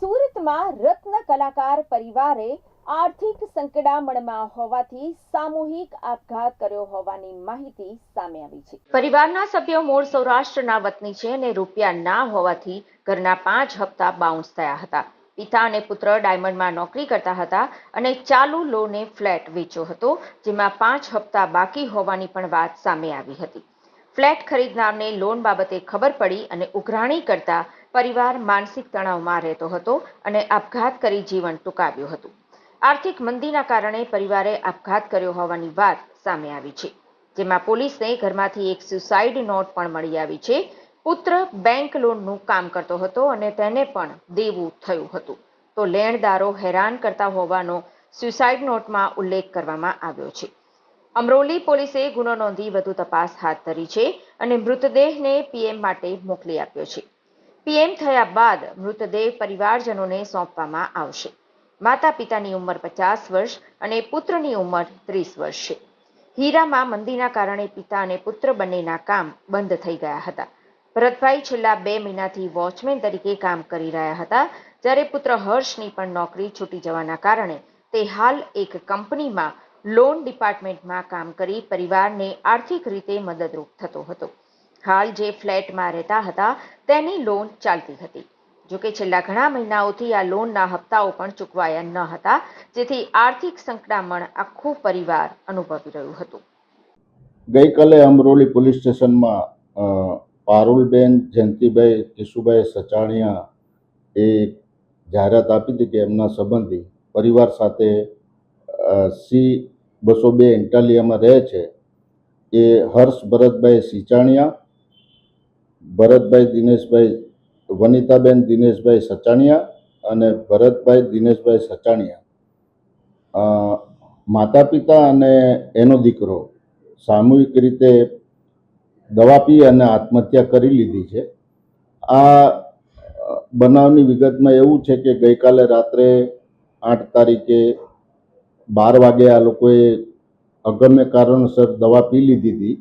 સુરતમાં રત્ન કલાકાર પરિવારે આર્થિક સંકડામણમાં હોવાથી સામૂહિક આપઘાત કર્યો હોવાની માહિતી સામે આવી છે. પરિવારના સભ્યો મૂળ સૌરાષ્ટ્રના વતની છે અને રૂપિયા ના હોવાથી ઘરના પાંચ હપ્તા બાઉન્સ થયા હતા. પિતા અને પુત્ર ડાયમંડમાં નોકરી કરતા હતા અને ચાલુ લોને ફ્લેટ વેચ્યો હતો, જેમાં પાંચ હપ્તા બાકી હોવાની પણ વાત સામે આવી હતી. ફ્લેટ ખરીદનારને લોન બાબતે ખબર પડી અને ઉઘરાણી કરતા પરિવાર માનસિક તણાવમાં રહેતો હતો અને આપઘાત કરી જીવન ટૂંકાવ્યું હતું. આર્થિક મંદીના કારણે પરિવારે આપઘાત કર્યો હોવાની વાત સામે આવી છે, જેમાં પોલીસને ઘરમાંથી એક સુસાઇડ નોટ પણ મળી આવી છે. પુત્ર બેંક લોનનું કામ કરતો હતો અને તેને પણ દેવું થયું હતું. તો લેણદારો હેરાન કરતા હોવાનો સુસાઇડ નોટમાં ઉલ્લેખ કરવામાં આવ્યો છે. અમરોલી પોલીસે ગુનો નોંધી વધુ તપાસ હાથ ધરી છે અને મૃતદેહને પીએમ માટે મોકલી આપ્યો છે. પીએમ થયા બાદ મૃતદેહ પરિવારજનોને સોંપવામાં આવશે. માતા પિતાની ઉંમર પચાસ વર્ષ અને પુત્રની ઉંમર ત્રીસ વર્ષ છે. હીરામાં મંદીના કારણે પિતા અને પુત્ર બંનેના કામ બંધ થઈ ગયા હતા. ભરતભાઈ છેલ્લા બે મહિનાથી વોચમેન તરીકે કામ કરી રહ્યા હતા, જ્યારે પુત્ર હર્ષની પણ નોકરી છૂટી જવાના કારણે તે હાલ એક કંપનીમાં લોન ડિપાર્ટમેન્ટમાં કામ કરી પરિવારને આર્થિક રીતે મદદરૂપ થતો હતો. હાલ જે ફ્લેટમાં રહેતા હતા, તેની લોન ચાલતી હતી. જોકે છેલ્લા ઘણા મહિનાઓથી આ લોનના હપ્તાઓ પણ ચૂકવાયા ન હતા, જેથી આર્થિક સંકડામણ આખું પરિવાર અનુભવી રહ્યું હતું. ગઈકાલે અમરોલી પોલીસ સ્ટેશનમાં પારુલબેન, જયંતિભાઈ, કિશુભાઈ સચાણિયા એ જાહેરાત આપી હતી કે એમના સંબંધી પરિવાર સાથે સી બસો બે ઇન્ટાલિયામાં રહે છે. એ હર્ષ ભરતભાઈ સિંચાણિયા, ભરતભાઈ દિનેશભાઈ વનિતાબેન દિનેશભાઈ સચાણિયા અને ભરતભાઈ દિનેશભાઈ સચાણિયા. માતા પિતા અને એનો દીકરો સામૂહિક રીતે દવા પી અને આત્મહત્યા કરી લીધી છે. આ બનાવની વિગતમાં એવું છે કે ગઈકાલે રાત્રે આઠ તારીખે બાર વાગે આ લોકોએ અગમ્ય કારણોસર દવા પી લીધી હતી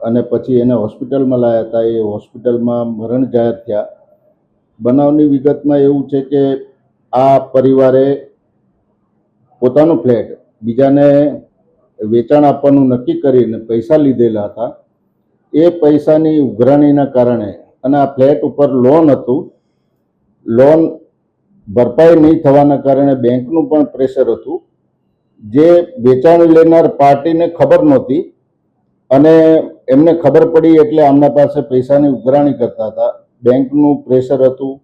અને પછી એને હોસ્પિટલમાં લાવ્યા હતા. એ હોસ્પિટલમાં મરણ જાહેર થયા. બનાવની વિગતમાં એવું છે કે આ પરિવારે પોતાનો ફ્લેટ બીજાને વેચાણ આપવાનું નક્કી કરીને પૈસા લીધેલા હતા. એ પૈસાની ઉઘરાણીના કારણે અને આ ફ્લેટ ઉપર લોન હતું. લોન ભરપાઈ નહીં થવાના કારણે બેંકનું પણ પ્રેશર હતું. જે વેચાણ લેનાર પાર્ટીને ખબર નહોતી અને એમને ખબર પડી એટલે આમના પાસે પૈસાની ઉઘરાણી કરતા હતા. બેંકનું પ્રેશર હતું.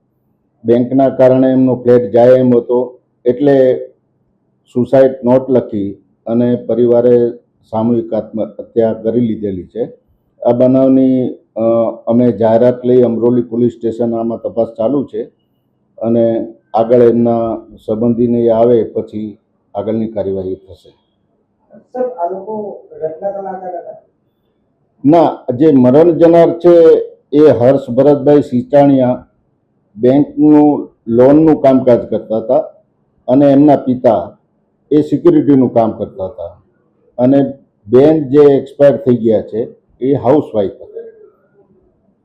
બેંકના કારણે એમનો ફ્લેટ જાય એમ હતો. એટલે સુસાઇડ નોટ લખી અને પરિવારે સામૂહિક આત્મહત્યા કરી લીધેલી છે. આ બનાવની અમે જાહેરાત લઈ અમરોલી પોલીસ સ્ટેશન આમાં તપાસ ચાલુ છે અને આગળ એમના સંબંધીને આવે પછી આગળની કાર્યવાહી થશે. ના જે મરણ જનાર છે એ હર્ષ ભરતભાઈ સિંચાણિયા બેંકનું લોનનું કામકાજ કરતા હતા અને એમના પિતા એ સિક્યુરિટીનું કામ કરતા હતા. અને બેન જે એક્સપાયર થઈ ગયા છે એ હાઉસવાઈફ હતા.